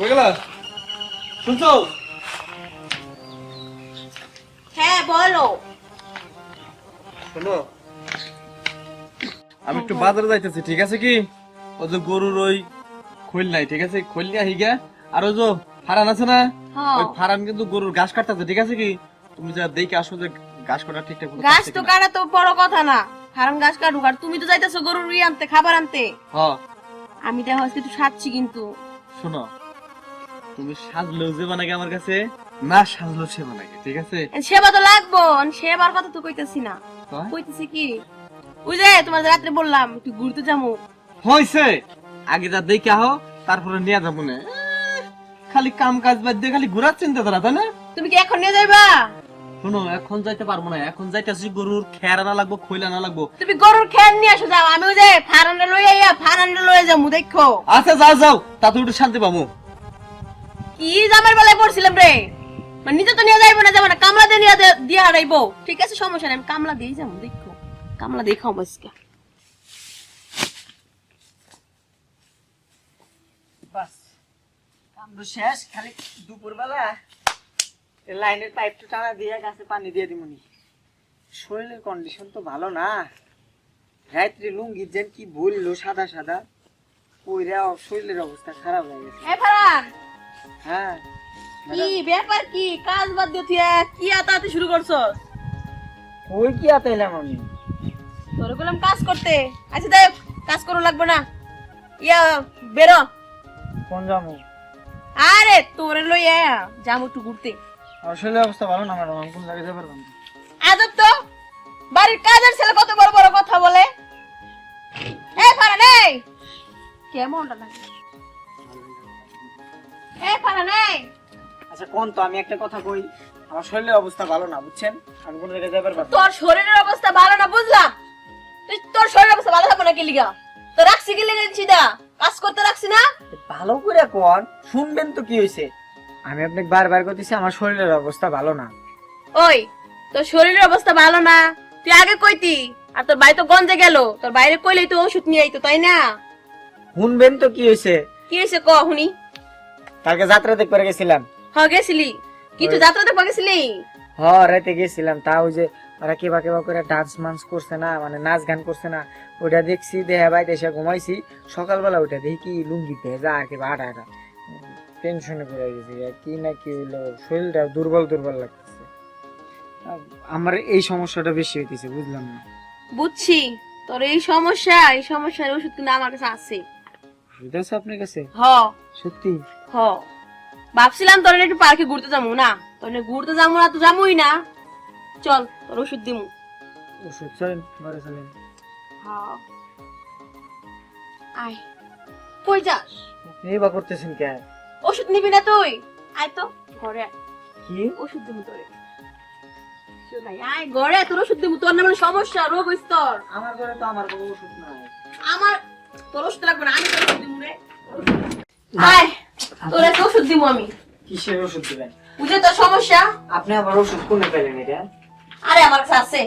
গেল? শুনছো? হ্যাঁ বলো। শোনো আমি একটু বাজারে যাইতেছি ঠিক আছে কি? ও যে গরুর ওই খৈল নাই ঠিক আছে? খৈল নিয়ে হিগা আর ওই যে ফারান আছে না হ্যাঁ। ওই ফারান কিন্তু গরুর ঘাস কাটতেছে ঠিক আছে কি? তুমি যা দেখে আসো যে ঘাস কাটা ঠিকঠাক গাছ তো কাটা তো বড় কথা না। হারাম গাছ কাটুক আর তুমি তো যাইতেছো গরুর ই আনতে খাবার আনতে। হ্যাঁ। আমি দেখো আজকে একটু সাজছি কিন্তু। শোনো তুমি সাজলেও যে আমার কাছে? না সাজলেও সে ঠিক আছে? সেবা তো লাগবো সেবার কথা তো কইতেছি না? কইতেছি কি? ওই যে তোমার রাত্রে বললাম একটু ঘুরতে যাব আগে যা দেখে আহো তারপরে নিয়ে যাব না। খালি কাম কাজ বাদ দিয়ে খালি ঘোরার চিন্তা তারা তাই না? তুমি কি এখন নিয়ে যাইবা? শোনো এখন যাইতে পারব না এখন যাইতেছি গরুর খেয়ার আনা লাগবো খৈল আনা লাগবো। তুমি গরুর খেয়াল নিয়ে আসো যাও। আমি ওই যে ফারান্ডা লই আইয়া ফারান্ডা লই যাব দেখো। আচ্ছা যাও যাও তাতে একটু শান্তি পাবো। কি জামার বেলায় পড়ছিলাম রে? মানে নিজে তো নিয়ে যাইবো না যাব না কামলা দিয়ে নিয়ে দিয়ে হারাইবো ঠিক আছে সমস্যা নেই আমি কামলা যাব দেখো। কামলা দিয়ে খাও বসকা বাস কাম শেষ খালি দুপুরবেলা লাইনের পাইপটা টানা দিয়ে গাছে পানি দিয়ে দিমুনি। শরীরের কন্ডিশন তো ভালো না। রাত্রি লুঙ্গি যেন কি বলল সাদা সাদা। ওইরা শরীরের অবস্থা খারাপ হয়ে গেছে। হ্যাঁ। কি ব্যাপার কি? কাজ বাদ দিয়ে তুই কি আতাতে শুরু করছস কি আতাইলাম আমি? তোর বললাম কাজ করতে। আচ্ছা দেখ কাজ করো লাগবে না। ইয়া বেরো। কোন যাব আরে তোরে লই আয়া যাম একটু ঘুরতে। শরীরের অবস্থা ভালো না ম্যাডাম আমি কোন জায়গায় যেতে পারব আদব তো! বাড়ির কাজের ছেলে কত বড় বড় কথা বলে। এই কেমনটা লাগে এ আচ্ছা কোন তো? আমি একটা কথা কই। আমার শরীরের অবস্থা ভালো না বুঝছেন? আমি কোন জায়গায় যেতে পারব তোর শরীরের অবস্থা ভালো না বুঝলাম? তুই তোর শরীরের অবস্থা ভালো থাকবে না কি লিগা? তো রাখছি কি লিগা চিদা কাজ করতে রাখছি না? ভালো করে কোন? শুনবেন তো কি হয়েছে আমি আপনাকে বারবার করতেছি আমার শরীরের অবস্থা ভালো না। ওই তোর শরীরের অবস্থা ভালো না? তুই আগে কইতি আর তোর ভাই তো গঞ্জে গেল। তোর বাইরে কইলেই তো ওষুধ নিয়ে আইতো তাই না? শুনবেন তো কি হয়েছে কি হয়েছে ক হুনি কালকে যাত্রা দেখতে গেছিলাম। হ গেছিলি? কি তুই ওই- যাত্রা দেখবা গেছিলি? হ রাতে গেছিলাম। তা ওই যে ওরা কেবা কেবা করে ডান্স মান্স করছে না মানে নাচ গান করছে না ওটা দেখছি দেহা বাই দেশে ঘুমাইছি। সকালবেলা ওটা দেখি কি লুঙ্গি ভেজা আর কি আটা আটা টেনশনে পড়ে গেছি কি না কি হইল শরীরটা দুর্বল দুর্বল লাগতেছে। আমার এই সমস্যাটা বেশি হইতেছে বুঝলাম না। বুঝছি তোর এই সমস্যা এই সমস্যার ওষুধ কিন্তু আমার কাছে আছে। এটা আছে আপনার কাছে? হ। সত্যি? হ। ভাবছিলাম তোর একটু পার্কে ঘুরতে যাব না? তোর ঘুরতে যাব না তো যাবোই না। চল তোর ওষুধ দিমু। ওষুধ চলেন ঘরে চলেন। হ্যাঁ। আয়। কই যাস? এই বা করতেছেন কে? ওষুধ নিবি না তুই? আয় তো ঘরে কি? ওষুধ দিমু তোরে। আয়, আয় ঘরে তোর ওষুধ দিমু। তোর নামে সমস্যা রোগ হইছে তোর। আমার ঘরে তো আমার কোনো ওষুধ নাই। আমার তোর ওষুধ লাগবে না আমি তোর ওষুধ দিমু রে। আয়। তোর একটা ওষুধ দিমু আমি? কিসের ওষুধ দিবেন? বুঝে তোর সমস্যা। আপনি আবার ওষুধ কোনে পেলেন এটা? আরে আমার কাছে আছে।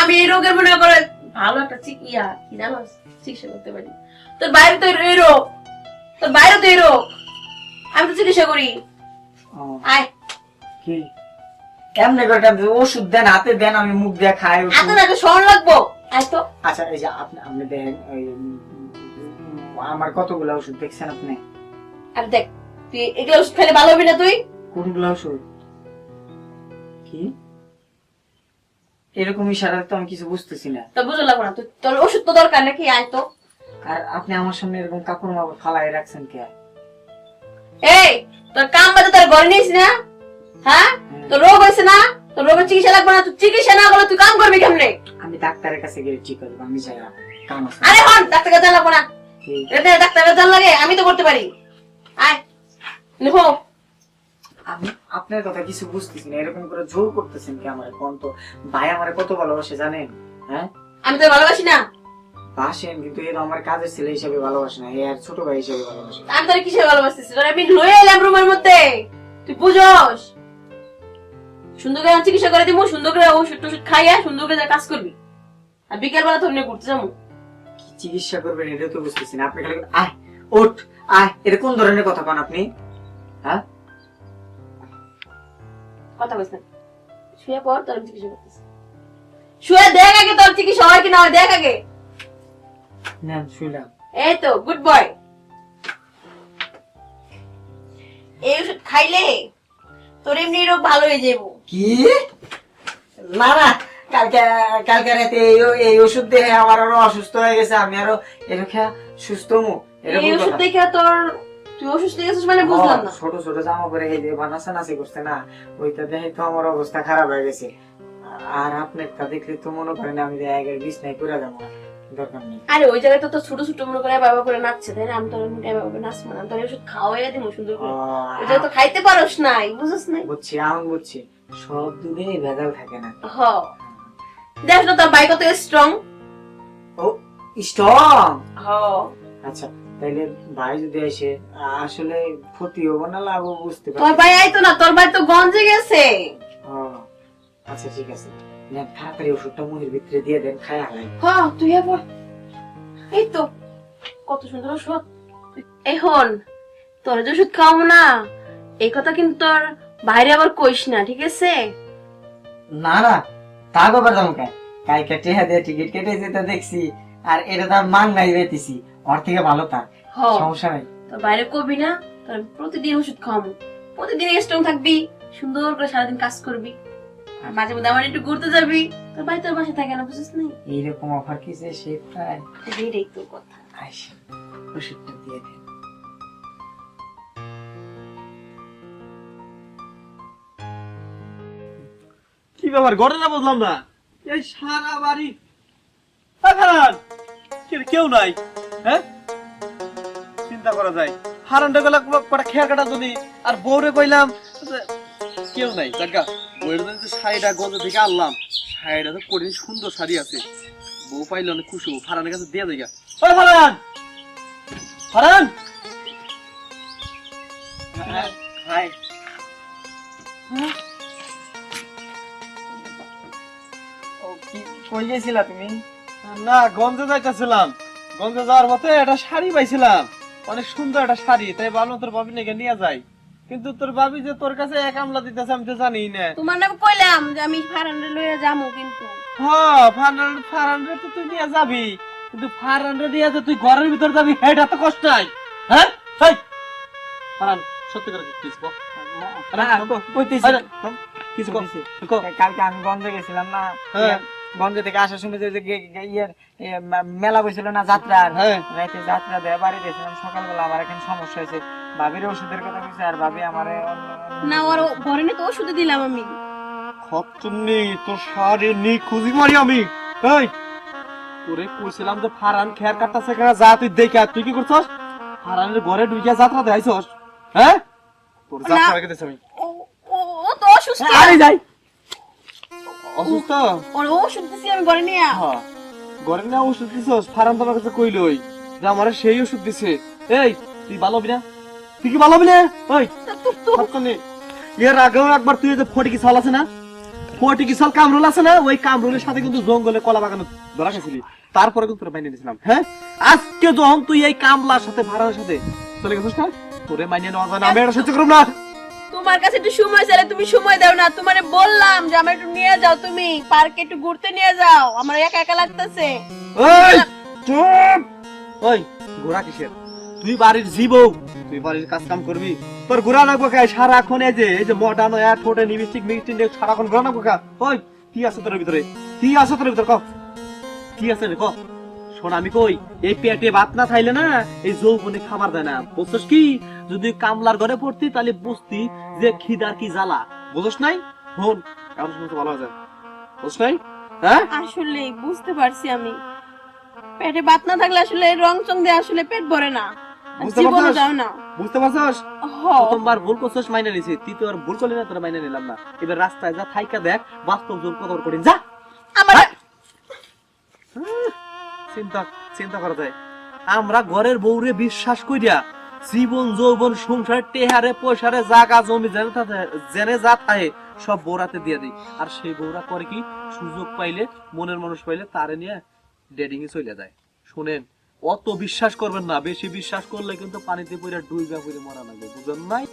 আমি এই রোগের মনে করে ভালো একটা চিকিয়া কি জানো? চিকিৎসা করতে পারি। তোর বাইরে তো এই রোগ তোর বাইরে তো এই রোগ। আমি তো চিকিৎসা করি। আয়। কি? কেমনে করে ওষুধ দেন হাতে দেন আমি মুখ দিয়ে খাই ওষুধ। না স্মরণ লাগবো। আয় তো। আচ্ছা এই যে আপনি আপনি দেন আমার কতগুলো ওষুধ দেখছেন আপনি? আর দেখ তুই এগুলো ওষুধ খেলে ভালো হবি না তুই? কোনগুলো ওষুধ কি? এরকম ইশারা তো আমি কিছু বুঝতেছি না। তো বুঝো লাগবো না তুই তোর ওষুধ তো দরকার নাকি আয় তো। আর আপনি আমার সামনে এরকম কাপড় মাপড় ফালাই রাখছেন কে? এই তোর কাম বাজে তোর ঘরে নিয়েছি না হ্যাঁ? তোর রোগ হয়েছে না তোর রোগের চিকিৎসা লাগবে না তুই চিকিৎসা না করলে তুই কাম করবি কেমনে? আমি ডাক্তারের কাছে গিয়ে ঠিক করব আমি চাই না। কাম আছে। আরে হন ডাক্তার কাছে লাগবো না। কি? এটা ডাক্তার কাছে লাগে আমি তো করতে পারি। আয় আমি আপনার কথা কিছু বুঝতেছি না এরকম করে জোর করতেছেন কি আমার কোন তো? ভাই আমার কত ভালোবাসে জানেন হ্যাঁ? আমি তো ভালোবাসি না। বাসেন কিন্তু এর আমার কাজের ছেলে হিসেবে ভালোবাসে না এর ছোট ভাই হিসেবে ভালোবাসে আমি তোর কিসে ভালোবাসতেছি? তোর আমি লয়ে এলাম রুমের মধ্যে। তুই বুঝোস। সুন্দর করে আমি চিকিৎসা করে দিব সুন্দর করে ওষুধ টষুধ খাইয়া সুন্দর করে কাজ করবি। আর বিকেল বেলা তোর নিয়ে ঘুরতে যাব। কি চিকিৎসা করবেন এটা তো বুঝতেছি না আপনি খালি আহ ওঠ। আয় এটা কোন ধরনের কথা পান আপনি? হ্যাঁ? কথা বলছেন। শুয়ে পর তোর চিকিৎসা করতেছি। শুয়ে দেখ আগে তোর চিকিৎসা হয় কি না দেখ আগে। শুইলাম এই তো গুড বয় এই ওষুধ খাইলে তোর এমনি রোগ ভালো হয়ে যাব কি? না না কালকে কালকে রাতে এই ওষুধ দিয়ে আমার আরও অসুস্থ হয়ে গেছে আমি আরও খেয়া সুস্থ এটা এই ওষুধ? দেখে তোর তুই অসুস্থ হয়ে গেছিস মানে বুঝলাম না। ছোট ছোট জামা পরে এই বানাসা নাচি করছে না ওইটা দেখে তো আমার অবস্থা খারাপ হয়ে গেছে। আর আপনার তা দেখলে তো মনে করেন আমি যে একের বিছনায় করে যাব দরকার নেই। আরে ওই জায়গায় তো ছোট ছোট মনে করে বাবা করে নাচছে তাই না? আমি এমনি বাবা নাচবো না। আমি তোর ওষুধ খাওয়াই দিবো সুন্দর করে। ওই জায়গায় তো খাইতে পারোস নাই বুঝছিস নাই? বুঝছি আমি বুঝছি। সব দুধে ভেজাল থাকে না। হ। দেখ না তোর বাইক কত স্ট্রং ও স্ট্রং হ। আচ্ছা। তাইলে ভাই যদি এসে আসলে ক্ষতি হব না লাভ বুঝতে তোর ভাই আইতো না তোর ভাই তো গঞ্জে গেছে। আচ্ছা ঠিক আছে। নেন, তাড়াতাড়ি ওষুধটা মুখের ভিতরে দিয়ে দেন খায় হালাই। হ তুই আবার এই তো কত সুন্দর ওষুধ। এই হন তোর যে ওষুধ খাওয়াবো না এই কথা কিন্তু তোর বাইরে আবার কইস না ঠিক আছে? না না তা ব্যাপার দমকা কালকে টেহা দিয়ে টিকিট কেটেছে তো দেখছি আর এটা তো মান নাই বেতেছি ওর থেকে ভালো তার হ। সমস্যা নাই। তোর বাইরে কবি না তোর প্রতিদিন ওষুধ খাওয়াবো। প্রতিদিন স্ট্রং থাকবি সুন্দর করে সারাদিন কাজ করবি। আর মাঝে মধ্যে আমার একটু ঘুরতে যাবি। তোর ভাই তোর বাসায় থাকে না বুঝিস নাই? এইরকম অফার কি যে সে প্রায় এটাই তোর কথা। আইসে ওষুধটা দিয়ে দেন কি ব্যাপার ঘটনা বুঝলাম না। এই সারা বাড়ি। কেউ নাই। হ্যাঁ? চিন্তা করা যায়। হারানটা গেলা কটা খেয়াল কাটা যদি আর বউরে কইলাম কেউ নাই। জাগা বউয়ের জন্য যে শাড়িটা গন্ধ থেকে আনলাম শাড়িটা তো কঠিন সুন্দর শাড়ি আছে। বউ পাইলে অনেক খুশি হব। ফারানের কাছে দিয়ে দেয় ওই ফারান! ফারান! হাই। কই গেছিলা তুমি? না গঞ্জে যাইতেছিলাম। গঞ্জে যাওয়ার পথে একটা শাড়ি পাইছিলাম। অনেক সুন্দর একটা শাড়ি তাই ভাবলাম তোর বাবি নাকি নিয়ে যাই। কিন্তু তোর বাবি যে তোর কাছে এক আমলা দিতেছে আমি তো জানি না। তোমার নাম কইলাম যে আমি ফারান্ডে লইয়া যাব কিন্তু। হ্যাঁ ফারান ফারানরে তো তুই নিয়ে যাবি। কিন্তু ফারানরে নিয়ে যে তুই ঘরের ভিতর যাবি এটা তো কষ্ট নাই। হ্যাঁ? এই, ফারান সত্যি করে কিছু কর না কইতেছি। আরে, কিছু কর কালকে আমি গঞ্জে গেছিলাম না। হ্যাঁ। গঞ্জে থেকে আসার সময় যে ইয়ের মেলা বসছিল না যাত্রার? হ্যাঁ। রাইতে যাত্রা দেয় বাড়ি গেছিলাম সকালবেলা আমার এখানে সমস্যা হয়েছে। ভাবির ওষুধের কথা বলছে আর ভাবি আমার না ওর ঘরে নিয়ে তো ওষুধ দিলাম আমি। শাড়ি নি খুঁজি মারি আমি। এই তোরে কইছিলাম যে ফারান খেয়ার কাটতাছে কেন যা তুই দেখে তুই কি করছস? ফারানের ঘরে ঢুকিয়া যাত্রা দেখাইছস হ্যাঁ? তোর যাত্রা রেখে দিছি আমি। ও তো অসুস্থ। আরে যাই। অসুস্থ? ওর ওষুধ দিছি আমি ঘরে নিয়ে হ্যাঁ। ঘরে না ওষুধ দিছস ফারান তোমার কাছে কইলই যে আমার সেই ওষুধ দিছে। এই তুই ভালো হবি না? তুই কি ভালো হবি না? ওই এর আগেও একবার তুই যে ফটিকি সাল আছে না? ফটিকি সাল কামরুল আছে না? ওই কামরুলের সাথে কিন্তু জঙ্গলে কলা বাগানে ধরা খাইছিলি। তারপরে কিন্তু তোর মাইনে নিয়েছিলাম হ্যাঁ? আজকে যখন তুই এই কামলার সাথে ভাড়ার সাথে চলে গেছিস না তোরে মাইনে নেওয়া যায় না। আমি এটা সহ্য করব না। তোমার কাছে একটু সময় চাইলে তুমি সময় দাও না। তোমারে বললাম যে আমার একটু নিয়ে যাও তুমি। পার্কে একটু ঘুরতে নিয়ে যাও। আমার একা একা লাগতেছে। ওই চুপ! ওই, ঘোড়া কিসের? তুই বাড়ির জীবও তুই বাড়ির কাজ কাম করবি। তোর নাকবো খায় সারাক্ষণ এই যে এই যে দিয়ে সারাক্ষণ নাকবো খা ওই, কি আছে তোর ভিতরে? কি আছে তোর ভিতরে? ক। কি আছে রে, ক। শোন, আমি কই, এই পেটে ভাত না খাইলে না এই যৌবনে খাবার দেয় না। বুঝছস কি? যদি কামলার ঘরে পড়তি তাহলে বুঝতি যে খিদার কি জ্বালা। বুঝছ নাই? হন এখন শুনতে ভালো আছে। বুঝছ নাই? হ্যাঁ? আসলে বুঝতে পারছি আমি। পেটে ভাত না থাকলে আসলে রং চং দিয়ে আসলে পেট ভরে না। আর বুঝতে জীবনও পারছস? যাও না। বুঝতে পারছস? প্রথমবার ভুল করছিস মাইনে নিছি তৃতীয়বার ভুল করলি না তোরা মাইনে নিলাম না। এবার রাস্তায় যা থাইকা দেখ বাস্তব জোর কত কঠিন যা! আমার চিন্তা চিন্তা করা যায়। আমরা ঘরের বউরে বিশ্বাস কইরা জীবন, যৌবন, সংসার, টেহারে, পয়সারে, জাগা, জমি জেনে জেনে যা থাকে, সব বৌরাতে দিয়ে দেয় আর সেই বৌরা করে কি? সুযোগ পাইলে, মনের মানুষ পাইলে তারে নিয়ে ডেডিং এ চলে যায়। শোনেন, অত বিশ্বাস করবেন না। বেশি বিশ্বাস করলে কিন্তু পানিতে পড়ে ডুইবা পড়ে মরা লাগে বুঝলেন নাই?